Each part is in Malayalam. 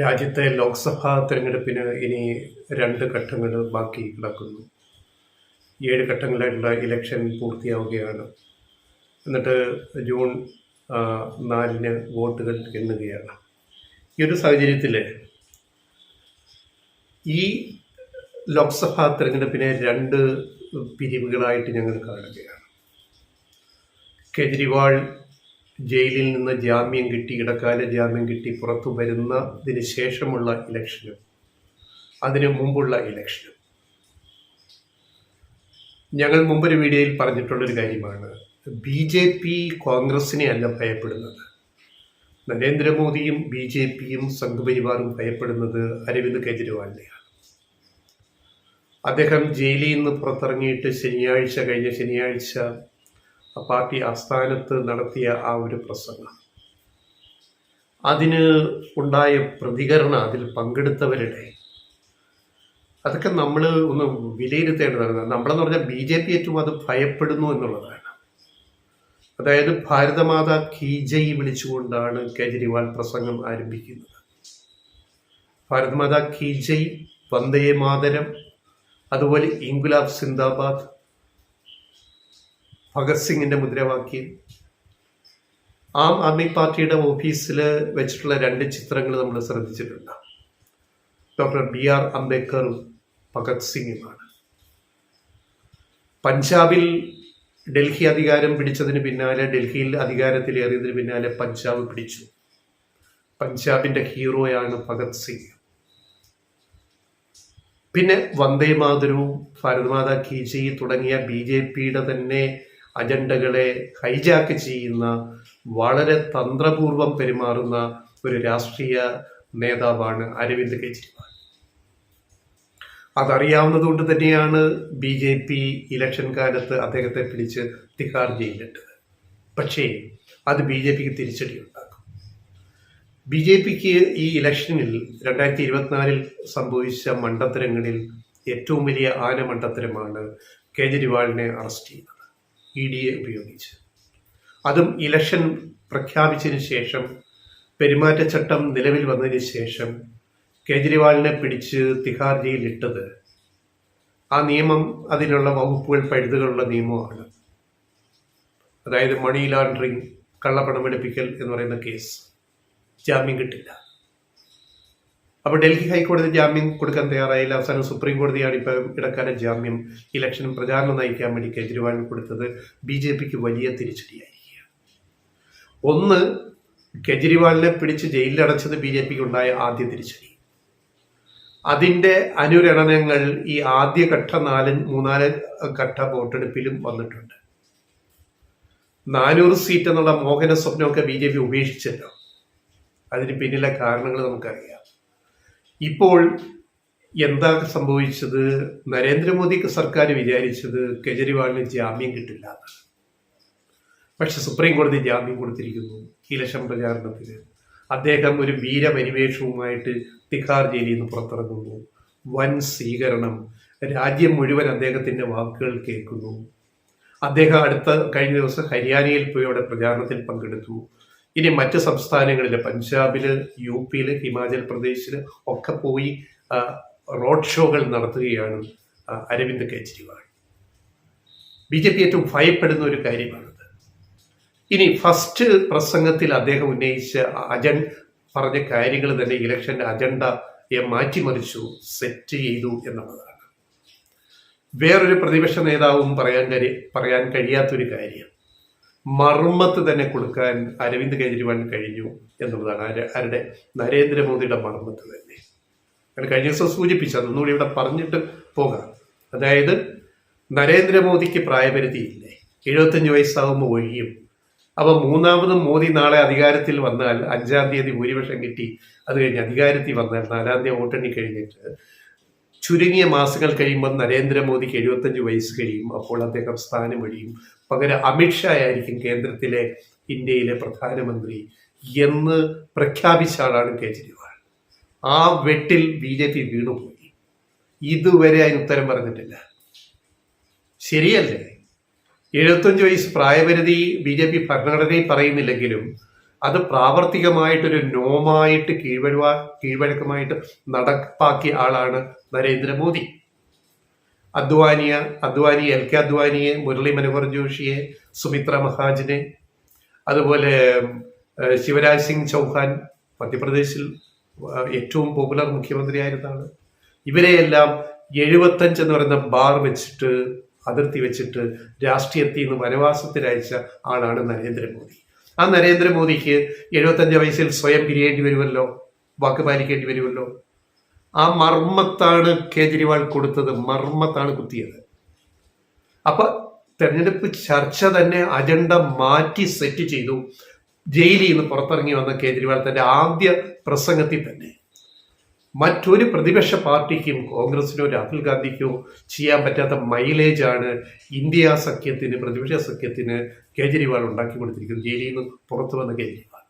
രാജ്യത്തെ ലോക്സഭാ തെരഞ്ഞെടുപ്പിന് ഇനി രണ്ട് ഘട്ടങ്ങൾ ബാക്കി കിടക്കുന്നു. ഏഴ് ഘട്ടങ്ങളായിട്ടുള്ള ഇലക്ഷൻ പൂർത്തിയാവുകയാണ്. എന്നിട്ട് ജൂൺ നാലിന് വോട്ടുകൾ എണ്ണുകയാണ്. ഈ ഒരു സാഹചര്യത്തിൽ ഈ ലോക്സഭാ തെരഞ്ഞെടുപ്പിനെ രണ്ട് പിരിവുകളായിട്ട് ഞങ്ങൾ കാണുകയാണ്. കെജ്രിവാൾ ജയിലിൽ നിന്ന് ജാമ്യം കിട്ടി ഇടക്കാല ജാമ്യം കിട്ടി പുറത്തു വരുന്നതിന് ശേഷമുള്ള ഇലക്ഷനും അതിനു മുമ്പുള്ള ഇലക്ഷനും. ഞങ്ങൾ മുമ്പൊരു വീഡിയോയിൽ പറഞ്ഞിട്ടുള്ളൊരു കാര്യമാണ്. ബി ജെ പി കോൺഗ്രസിനെ അല്ല ഭയപ്പെടുന്നത്. നരേന്ദ്രമോദിയും ബി ജെ പിയും സംഘപരിവാറും ഭയപ്പെടുന്നത് അരവിന്ദ് കെജ്രിവാളിനെയാണ്. അദ്ദേഹം ജയിലിൽ നിന്ന് പുറത്തിറങ്ങിയിട്ട് ശനിയാഴ്ച കഴിഞ്ഞ ശനിയാഴ്ച പാർട്ടി ആസ്ഥാനത്ത് നടത്തിയ ആ ഒരു പ്രസംഗം. അതിന് ഉണ്ടായ പ്രതികരണം അതിൽ പങ്കെടുത്തവരുടെ അതൊക്കെ നമ്മൾ ഒന്ന് വിലയിരുത്തേണ്ടതാണ്. നമ്മളെന്ന് പറഞ്ഞാൽ ബി ജെ പി ഏറ്റവും അത് ഭയപ്പെടുന്നു എന്നുള്ളതാണ്. അതായത് ഭാരതമാത കീജയി വിളിച്ചുകൊണ്ടാണ് കേജ്രിവാൾ പ്രസംഗം ആരംഭിക്കുന്നത്. ഭാരതമാത കീ ജയ് വന്ദേ മാതരം അതുപോലെ ഇൻഗുലാബ് സിന്ദാബാദ് ഭഗത് സിംഗിന്റെ മുദ്രാവാക്യം. ആം ആദ്മി പാർട്ടിയുടെ ഓഫീസിൽ വെച്ചിട്ടുള്ള രണ്ട് ചിത്രങ്ങൾ നമ്മൾ ശ്രദ്ധിച്ചിട്ടുണ്ട്. ഡോക്ടർ ബി ആർ അംബേദ്കറും ഭഗത് സിംഗുമാണ്. പഞ്ചാബിൽ ഡൽഹി അധികാരം പിടിച്ചതിന് പിന്നാലെ ഡൽഹിയിൽ അധികാരത്തിലേറിയതിന് പിന്നാലെ പഞ്ചാബ് പിടിച്ചു. പഞ്ചാബിന്റെ ഹീറോയാണ് ഭഗത് സിംഗ്. പിന്നെ വന്ദേ മാതരവും ഭാരതമാതാ കി ജി തുടങ്ങിയ ബി ജെ പിയുടെ തന്നെ അജണ്ടകളെ ഹൈജാക്ക് ചെയ്യുന്ന വളരെ തന്ത്രപൂർവം പെരുമാറുന്ന ഒരു രാഷ്ട്രീയ നേതാവാണ് അരവിന്ദ് കെജ്രിവാൾ. അതറിയാവുന്നതുകൊണ്ട് തന്നെയാണ് ബി ജെ പി ഇലക്ഷൻ കാലത്ത് അദ്ദേഹത്തെ പിടിച്ച് തിഹാർ ജയിലിട്ടത് പക്ഷേ അത് ബി ജെ പിക്ക് തിരിച്ചടി ഉണ്ടാക്കും. ബി ജെ പിക്ക് ഈ ഇലക്ഷനിൽ രണ്ടായിരത്തി ഇരുപത്തിനാലിൽ സംഭവിച്ച മണ്ടത്തരങ്ങളിൽ ഏറ്റവും വലിയ ആന മണ്ടത്തരമാണ് കേജ്രിവാളിനെ അറസ്റ്റ് ചെയ്യുന്നത് ഇ ഡി എ ഉപയോഗിച്ച്. അതും ഇലക്ഷൻ പ്രഖ്യാപിച്ചതിന് ശേഷം പെരുമാറ്റച്ചട്ടം നിലവിൽ വന്നതിന് ശേഷം കേജ്രിവാളിനെ പിടിച്ച് തിഹാർ ജയിലിട്ടത് ആ നിയമം അതിനുള്ള വകുപ്പുകൾ പഴുതുകളുള്ള നിയമമാണ്. അതായത് മണി ലോണ്ടറിങ് കള്ളപ്പണം വെളുപ്പിക്കൽ എന്ന് പറയുന്ന കേസ് ജാമ്യം കിട്ടില്ല. അപ്പോൾ ഡൽഹി ഹൈക്കോടതി ജാമ്യം കൊടുക്കാൻ തയ്യാറായില്ല. അവസാനം സുപ്രീം കോടതിയാണ് ഇപ്പം ഇടക്കാല ജാമ്യം ഇലക്ഷൻ പ്രചാരണം നയിക്കാൻ വേണ്ടി കേജ്രിവാളിന് കൊടുത്തത്. ബി ജെ പിക്ക് വലിയ തിരിച്ചടിയായിരിക്കുകയാണ്. ഒന്ന് കെജ്രിവാളിനെ പിടിച്ച് ജയിലിലടച്ചത് ബി ജെ പിക്ക് ഉണ്ടായ ആദ്യ തിരിച്ചടി. അതിന്റെ അനുരണനങ്ങൾ ഈ ആദ്യഘട്ട നാല് മൂന്നാൽ ഘട്ട വോട്ടെടുപ്പിലും വന്നിട്ടുണ്ട്. നാനൂറ് സീറ്റ് എന്നുള്ള മോഹന സ്വപ്നമൊക്കെ ബി ജെ പി ഉപേക്ഷിച്ചല്ലോ. അതിന് പിന്നിലെ കാരണങ്ങൾ നമുക്കറിയാം. ഇപ്പോൾ എന്താ സംഭവിച്ചത്? നരേന്ദ്രമോദി സർക്കാർ വിചാരിച്ചത് കെജ്രിവാളിന് ജാമ്യം കിട്ടില്ല. പക്ഷെ സുപ്രീം കോടതി ജാമ്യം കൊടുത്തിരിക്കുന്നു ഇലക്ഷൻ പ്രചാരണത്തിന്. അദ്ദേഹം ഒരു വീരപരിവേഷവുമായിട്ട് തിഹാർ ജയിലിൽ നിന്ന് പുറത്തിറങ്ങുന്നു. വൻ സ്വീകരണം. രാജ്യം മുഴുവൻ അദ്ദേഹത്തിന്റെ വാക്കുകൾ കേൾക്കുന്നു. അദ്ദേഹം അടുത്ത കഴിഞ്ഞ ദിവസം ഹരിയാനയിൽ പോയി അവിടെ പ്രചാരണത്തിൽ പങ്കെടുത്തു. ഇനി മറ്റ് സംസ്ഥാനങ്ങളിൽ പഞ്ചാബിൽ യു പിയിൽ ഹിമാചൽ പ്രദേശിൽ ഒക്കെ പോയി റോഡ് ഷോകൾ നടത്തുകയാണ് Arvind Kejriwal. B J P ഏറ്റവും ഭയപ്പെടുന്ന ഒരു കാര്യമാണിത്. ഇനി ഫസ്റ്റ് പ്രസംഗത്തിൽ അദ്ദേഹം ഉന്നയിച്ച അജൻ പറഞ്ഞ കാര്യങ്ങൾ തന്നെ ഇലക്ഷന്റെ അജണ്ടയെ മാറ്റിമറിച്ചു സെറ്റ് ചെയ്തു എന്നുള്ളതാണ്. വേറൊരു പ്രതിപക്ഷ നേതാവും പറയാൻ കഴിയ പറയാൻ കഴിയാത്തൊരു കാര്യം. മർമ്മത്ത് തന്നെ കൊടുക്കാൻ അരവിന്ദ് കെജ്രിവാളിന് കഴിഞ്ഞു എന്നുള്ളതാണ് ആര്- ആരുടെ നരേന്ദ്രമോദിയുടെ മർമ്മത്ത് തന്നെ. ഞാൻ കഴിഞ്ഞ ദിവസം സൂചിപ്പിച്ചു അതൊന്നുകൂടി ഇവിടെ പറഞ്ഞിട്ട് പോകാം. അതായത് നരേന്ദ്രമോദിക്ക് പ്രായപരിധിയില്ലേ എഴുപത്തഞ്ച് വയസ്സാകുമ്പോൾ ഒഴിയും. അപ്പൊ മൂന്നാമതും മോദി നാളെ അധികാരത്തിൽ വന്നാൽ അഞ്ചാം തീയതി ഭൂരിപക്ഷം കിട്ടി അത് കഴിഞ്ഞ് അധികാരത്തിൽ വന്നാൽ നാലാം തീയതി വോട്ടെണ്ണി കഴിഞ്ഞിട്ട് ചുരുങ്ങിയ മാസങ്ങൾ കഴിയുമ്പോൾ നരേന്ദ്രമോദിക്ക് എഴുപത്തഞ്ച് വയസ്സ് കഴിയും അപ്പോൾ അദ്ദേഹം സ്ഥാനം ഒഴിയും പകരം അമിത്ഷാ ആയിരിക്കും കേന്ദ്രത്തിലെ ഇന്ത്യയിലെ പ്രധാനമന്ത്രി എന്ന് പ്രഖ്യാപിച്ച ആളാണ് കേജ്രിവാൾ. ആ വെട്ടിൽ ബി ജെ പി വീണുപോയി. ഇതുവരെ അതിന് ഉത്തരം പറഞ്ഞിട്ടില്ല. ശരിയല്ലേ? എഴുപത്തഞ്ച് വയസ്സ് പ്രായപരിധി ബി ജെ പി ഭരണഘടനയിൽ പറയുന്നില്ലെങ്കിലും അത് പ്രാവർത്തികമായിട്ടൊരു നോമായിട്ട് കീഴ്വഴുവാ കീഴ്വഴക്കമായിട്ട് നടപ്പാക്കിയ ആളാണ് നരേന്ദ്രമോദി. അദ്വാനിയ അദ്വാനി എൽ കെ അദ്വാനിയെ മുരളി മനോഹർ ജോഷിയെ സുമിത്ര മഹാജനെ അതുപോലെ ശിവരാജ് സിംഗ് ചൗഹാൻ മധ്യപ്രദേശിൽ ഏറ്റവും പോപ്പുലർ മുഖ്യമന്ത്രിയായിരുന്നാണ്. ഇവരെയെല്ലാം എഴുപത്തഞ്ച് എന്ന് പറയുന്ന ബാർ വെച്ചിട്ട് അതിർത്തി വെച്ചിട്ട് രാഷ്ട്രീയത്തിൽ നിന്ന് വനവാസത്തിലയച്ച ആളാണ് നരേന്ദ്രമോദി. ആ നരേന്ദ്രമോദിക്ക് എഴുപത്തഞ്ച് വയസ്സിൽ സ്വയം പിരിയേണ്ടി വരുമല്ലോ? വാക്ക് പാലിക്കേണ്ടി വരുമല്ലോ? ആ മർമ്മത്താണ് കേജ്രിവാൾ കൊടുത്തത് മർമ്മത്താണ് കുത്തിയത്. അപ്പൊ തെരഞ്ഞെടുപ്പ് ചർച്ച തന്നെ അജണ്ട മാറ്റി സെറ്റ് ചെയ്തു. ജയിലിൽ നിന്ന് പുറത്തിറങ്ങി വന്ന കേജ്രിവാൾ തന്റെ ആദ്യ പ്രസംഗത്തിൽ തന്നെ. മറ്റൊരു പ്രതിപക്ഷ പാർട്ടിക്കും കോൺഗ്രസിനോ രാഹുൽ ഗാന്ധിക്കോ ചെയ്യാൻ പറ്റാത്ത മൈലേജ് ആണ് ഇന്ത്യ സഖ്യത്തിന് പ്രതിപക്ഷ സഖ്യത്തിന് കേജ്രിവാൾ ഉണ്ടാക്കി കൊടുത്തിരിക്കുന്നത്. ജയിലിൽ നിന്ന് പുറത്തു വന്ന കേജ്രിവാൾ.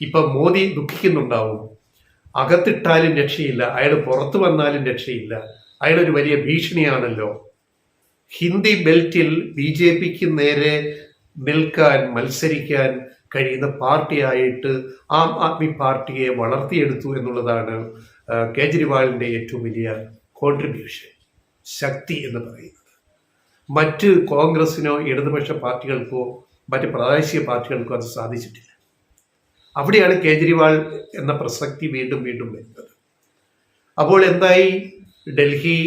ഇപ്പൊ മോദി ദുഃഖിക്കുന്നുണ്ടാവും. അകത്തിട്ടാലും രക്ഷയില്ല. അയാൾ പുറത്തു വന്നാലും രക്ഷയില്ല. അയാൾ ഒരു വലിയ ഭീഷണിയാണല്ലോ. ഹിന്ദി ബെൽറ്റിൽ ബി ജെ പിക്ക് നേരെ നിൽക്കാൻ മത്സരിക്കാൻ കഴിയുന്ന പാർട്ടിയായിട്ട് ആം ആദ്മി പാർട്ടിയെ വളർത്തിയെടുത്തു എന്നുള്ളതാണ് കേജ്രിവാളിന്റെ ഏറ്റവും വലിയ കോൺട്രിബ്യൂഷൻ ശക്തി എന്ന് പറയുന്നത്. മറ്റ് കോൺഗ്രസിനോ ഇടതുപക്ഷ പാർട്ടികൾക്കോ മറ്റ് പ്രാദേശിക പാർട്ടികൾക്കോ അത് സാധിച്ചിട്ടില്ല. അവിടെയാണ് കേജ്രിവാൾ എന്ന പ്രസക്തി വീണ്ടും വീണ്ടും വരുന്നത്. അപ്പോൾ എന്തായി? ഡൽഹി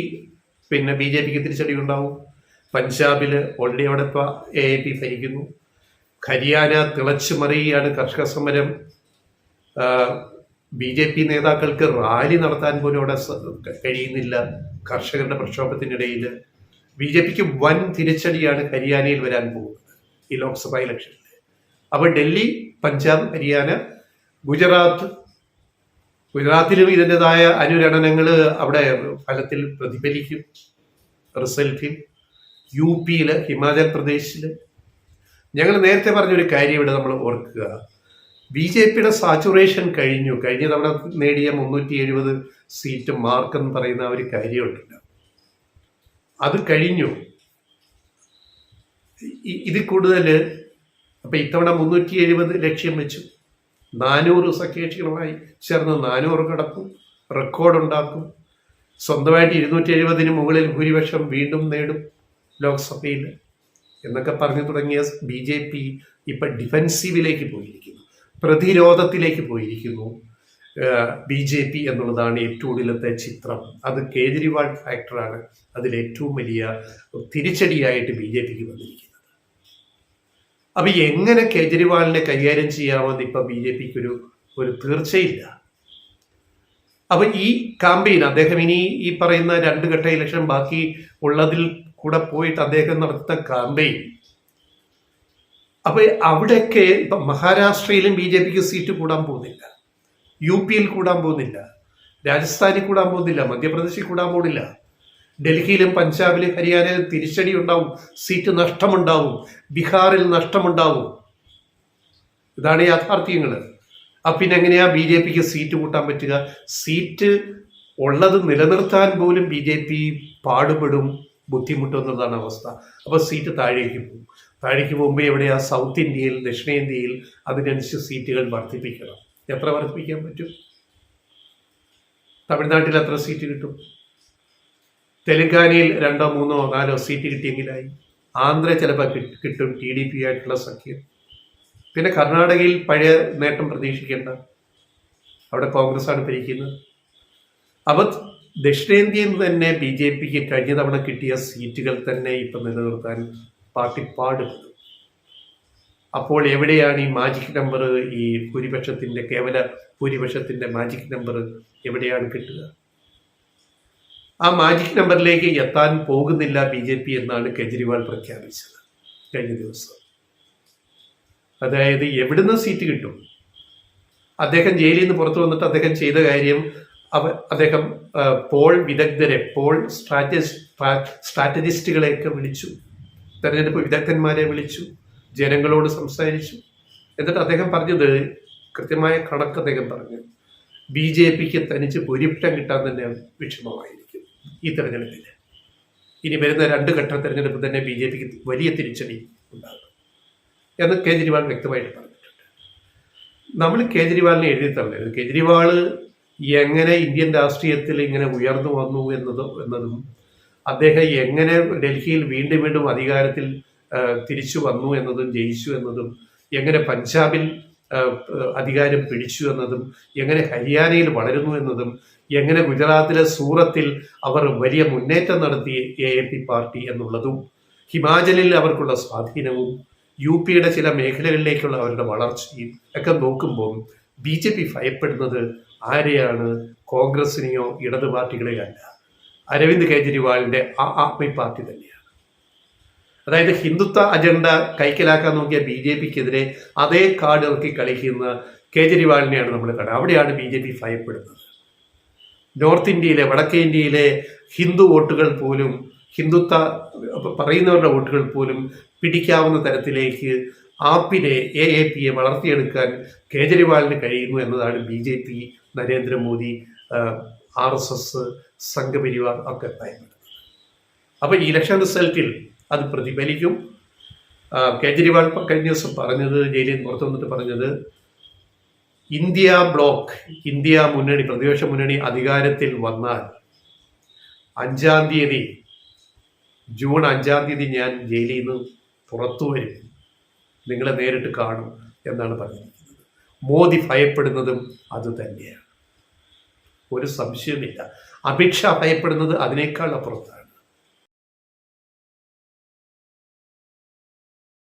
പിന്നെ ബി ജെ പിക്ക് തിരിച്ചടി ഉണ്ടാവും. പഞ്ചാബിൽ ഓൾറെഡി അവിടെ ഇപ്പോൾ എ എ പി ഭരിക്കുന്നു. ഹരിയാന തിളച്ചു മറിയുകയാണ് കർഷക സമരം. ബി ജെ പി നേതാക്കൾക്ക് റാലി നടത്താൻ പോലും അവിടെ കഴിയുന്നില്ല കർഷകരുടെ പ്രക്ഷോഭത്തിനിടയിൽ ബി ജെ പിക്ക് വൻ തിരിച്ചടിയാണ് ഹരിയാനയിൽ വരാൻ പോകുന്നത് ഈ ലോക്സഭാ ഇലക്ഷനിൽ അപ്പോൾ ഡൽഹി പഞ്ചാബ് ഹരിയാന ഗുജറാത്ത്. ഗുജറാത്തിലും ഇതിന്റെതായ അനുരണനങ്ങൾ അവിടെ ഫലത്തിൽ പ്രതിഫലിക്കും റിസൾട്ടിൽ യു പിയിൽ ഹിമാചൽ പ്രദേശിൽ ഞങ്ങൾ നേരത്തെ പറഞ്ഞൊരു കാര്യം ഇവിടെ നമ്മൾ ഓർക്കുക. ബി ജെ പിയുടെ സാച്ചുറേഷൻ കഴിഞ്ഞു. കഴിഞ്ഞ തവണ നേടിയ മുന്നൂറ്റി എഴുപത് സീറ്റ് മാർക്ക് എന്ന് പറയുന്ന ഒരു കാര്യമുണ്ടല്ലോ. അത് കഴിഞ്ഞു. ഇതിൽ കൂടുതൽ അപ്പൊ ഇത്തവണ മുന്നൂറ്റി എഴുപത് ലക്ഷ്യം വെച്ചു. നാനൂറ് സഖ്യകക്ഷികളുമായി ചേർന്ന് നാനൂറ് കടക്കും റെക്കോർഡ് ഉണ്ടാക്കും. സ്വന്തമായിട്ട് ഇരുന്നൂറ്റി എഴുപതിന് മുകളിൽ ഭൂരിപക്ഷം വീണ്ടും നേടും ലോക്സഭയിൽ എന്നൊക്കെ പറഞ്ഞു തുടങ്ങിയ ബി ജെ പി ഇപ്പം ഡിഫെൻസീവിലേക്ക് പോയിരിക്കുന്നു. പ്രതിരോധത്തിലേക്ക് പോയിരിക്കുന്നു ബി ജെ പി എന്നുള്ളതാണ് ഏറ്റവും ഒടുവിലത്തെ ചിത്രം. അത് കേജ്രിവാൾ ഫാക്ടറാണ് അതിൽ ഏറ്റവും വലിയ തിരിച്ചടിയായിട്ട് ബി ജെ പിക്ക് വന്നിരിക്കുന്നത്. അപ്പൊ എങ്ങനെ കേജ്രിവാളിനെ കൈകാര്യം ചെയ്യാമെന്ന് ഇപ്പൊ ബി ജെ പിക്ക് ഒരു ഒരു തീർച്ചയില്ല. അപ്പൊ ഈ കാമ്പയിൻ അദ്ദേഹം ഇനി ഈ പറയുന്ന രണ്ട് ഘട്ട ഇലക്ഷൻ ബാക്കി ഉള്ളതിൽ കൂടെ പോയിട്ട് അദ്ദേഹം നടത്തുന്ന കാമ്പയിൻ. അപ്പൊ അവിടെയൊക്കെ ഇപ്പൊ മഹാരാഷ്ട്രയിലും ബി ജെ പിക്ക് സീറ്റ് കൂടാൻ പോകുന്നില്ല. യു പിയിൽ കൂടാൻ പോകുന്നില്ല. രാജസ്ഥാനിൽ കൂടാൻ പോകുന്നില്ല. മധ്യപ്രദേശിൽ കൂടാൻ പോകുന്നില്ല. ഡൽഹിയിലും പഞ്ചാബിലും ഹരിയാനയിലും തിരിച്ചടി ഉണ്ടാവും സീറ്റ് നഷ്ടമുണ്ടാവും. ബീഹാറിൽ നഷ്ടമുണ്ടാവും. ഇതാണ് യാഥാർത്ഥ്യങ്ങൾ അപ്പം പിന്നെ എങ്ങനെയാ ബി ജെ പിക്ക് സീറ്റ് കൂട്ടാൻ പറ്റുക? സീറ്റ് ഉള്ളത് നിലനിർത്താൻ പോലും ബി ജെ പി പാടുപെടും ബുദ്ധിമുട്ടും എന്നുള്ളതാണ് അവസ്ഥ. അപ്പോൾ സീറ്റ് താഴേക്ക് പോകും. താഴേക്ക് പോകുമ്പോൾ എവിടെയാ? സൗത്ത് ഇന്ത്യയിൽ ദക്ഷിണേന്ത്യയിൽ അതിനനുസരിച്ച് സീറ്റുകൾ വർദ്ധിപ്പിക്കണം. എത്ര വർദ്ധിപ്പിക്കാൻ പറ്റും? തമിഴ്നാട്ടിൽ എത്ര സീറ്റ് കിട്ടും? തെലങ്കാനയിൽ രണ്ടോ മൂന്നോ നാലോ സീറ്റ് കിട്ടിയെങ്കിലായി. ആന്ധ്ര ചിലപ്പോൾ കിട്ടും ടി ഡി പി ആയിട്ടുള്ള സഖ്യം. പിന്നെ കർണാടകയിൽ പഴയ നേട്ടം പ്രതീക്ഷിക്കേണ്ട. അവിടെ കോൺഗ്രസ്സാണ് ഭരിക്കുന്നത്. അപ്പോൾ ദക്ഷിണേന്ത്യയിൽ തന്നെ ബി ജെ പിക്ക് കഴിഞ്ഞ തവണ കിട്ടിയ സീറ്റുകൾ തന്നെ ഇപ്പം നിലനിർത്താൻ പാർട്ടി പാടുപെടും അപ്പോൾ എവിടെയാണ് ഈ മാജിക് നമ്പർ ഈ ഭൂരിപക്ഷത്തിന്റെ കേവല ഭൂരിപക്ഷത്തിന്റെ മാജിക് നമ്പർ എവിടെയാണ് കിട്ടുക? ആ മാജിക് നമ്പറിലേക്ക് എത്താൻ പോകുന്നില്ല ബി ജെ പി എന്നാണ് കെജ്രിവാൾ പ്രഖ്യാപിച്ചത് കഴിഞ്ഞ ദിവസം. അതായത് എവിടുന്ന് സീറ്റ് കിട്ടും? അദ്ദേഹം ജയിലിൽ നിന്ന് പുറത്തു വന്നിട്ട് അദ്ദേഹം ചെയ്ത കാര്യം അവ അദ്ദേഹം പോൾ വിദഗ്ധരെ പോൾ സ്ട്രാറ്റജി സ്ട്രാറ്റജിസ്റ്റുകളെയൊക്കെ വിളിച്ചു. തെരഞ്ഞെടുപ്പ് വിദഗ്ധന്മാരെ വിളിച്ചു. ജനങ്ങളോട് സംസാരിച്ചു. എന്നിട്ട് അദ്ദേഹം പറഞ്ഞത് കൃത്യമായ കണക്ക് അദ്ദേഹം പറഞ്ഞു. ബി ജെ പിക്ക് തനിച്ച് ഭൂരിപക്ഷം കിട്ടാൻ തന്നെ വിഷമമായിരിക്കും ഈ തെരഞ്ഞെടുപ്പിൽ ഇനി വരുന്ന രണ്ട് ഘട്ട തെരഞ്ഞെടുപ്പ് തന്നെ ബി ജെ പിക്ക് വലിയ തിരിച്ചടി ഉണ്ടാകും എന്ന് കേജ്രിവാൾ വ്യക്തമായിട്ട് പറഞ്ഞിട്ടുണ്ട്. നമ്മൾ കേജ്രിവാളിനെ എഴുതി തള്ളരുത് കേജ്രിവാൾ എങ്ങനെ ഇന്ത്യൻ രാഷ്ട്രീയത്തിൽ ഇങ്ങനെ ഉയർന്നു വന്നു എന്നതും എന്നതും അദ്ദേഹം എങ്ങനെ ഡൽഹിയിൽ വീണ്ടും വീണ്ടും അധികാരത്തിൽ തിരിച്ചു വന്നു എന്നതും ജയിച്ചു എന്നതും എങ്ങനെ പഞ്ചാബിൽ അധികാരം പിടിച്ചു എന്നതും എങ്ങനെ ഹരിയാനയിൽ വളരുന്നു എന്നതും എങ്ങനെ ഗുജറാത്തിലെ സൂറത്തിൽ അവർ വലിയ മുന്നേറ്റം നടത്തി എ എ പി പാർട്ടി എന്നുള്ളതും ഹിമാചലിൽ അവർക്കുള്ള സ്വാധീനവും യു പിയുടെ ചില മേഖലകളിലേക്കുള്ള അവരുടെ വളർച്ചയും ഒക്കെ നോക്കുമ്പോൾ ബി ജെ പി ഭയപ്പെടുന്നത് ആരെയാണ്? കോൺഗ്രസിനെയോ ഇടതു പാർട്ടികളെയോ അല്ല. അരവിന്ദ് കെജ്രിവാളിന്റെ ആ ആദ്മി പാർട്ടി തന്നെയാണ്. അതായത് ഹിന്ദുത്വ അജണ്ട കൈക്കലാക്കാൻ നോക്കിയ ബി ജെ പിക്കെതിരെ അതേ കാർഡ് ഇറക്കി കളിക്കുന്ന കേജ്രിവാളിനെയാണ് നമ്മൾ കണ്ടത് അവിടെയാണ് ബി ജെ പി ഭയപ്പെടുന്നത്. നോർത്ത് ഇന്ത്യയിലെ വടക്കേ ഇന്ത്യയിലെ ഹിന്ദു വോട്ടുകൾ പോലും ഹിന്ദുത്വ പറയുന്നവരുടെ വോട്ടുകൾ പോലും പിടിക്കാവുന്ന തരത്തിലേക്ക് ആപ്പിനെ എ എ പിയെ വളർത്തിയെടുക്കാൻ കേജ്രിവാളിന് കഴിയുന്നു എന്നതാണ് B J P Narendra Modi R S S Sangh Parivar ഒക്കെ ഭയപ്പെടുന്നത് അപ്പോൾ ഈ ഇലക്ഷൻ റിസൾട്ടിൽ അത് പ്രതിഫലിക്കും. കേജ്രിവാൾ കഴിഞ്ഞ ദിവസം പറഞ്ഞത് ജയിലിൽ പുറത്തു വന്നിട്ട് പറഞ്ഞത് ഇന്ത്യ ബ്ലോക്ക് ഇന്ത്യ മുന്നണി പ്രതിപക്ഷ മുന്നണി അധികാരത്തിൽ വന്നാൽ അഞ്ചാം തീയതി ജൂൺ അഞ്ചാം തീയതി ഞാൻ ജയിലിൽ നിന്ന് പുറത്തു വരും. നിങ്ങളെ നേരിട്ട് കാണും എന്നാണ് പറഞ്ഞിരിക്കുന്നത് മോദി ഭയപ്പെടുന്നതും അത് തന്നെയാണ്. ഒരു സംശയമില്ല അപേക്ഷ ഭയപ്പെടുന്നത് അതിനേക്കാൾ അപ്പുറത്താണ്.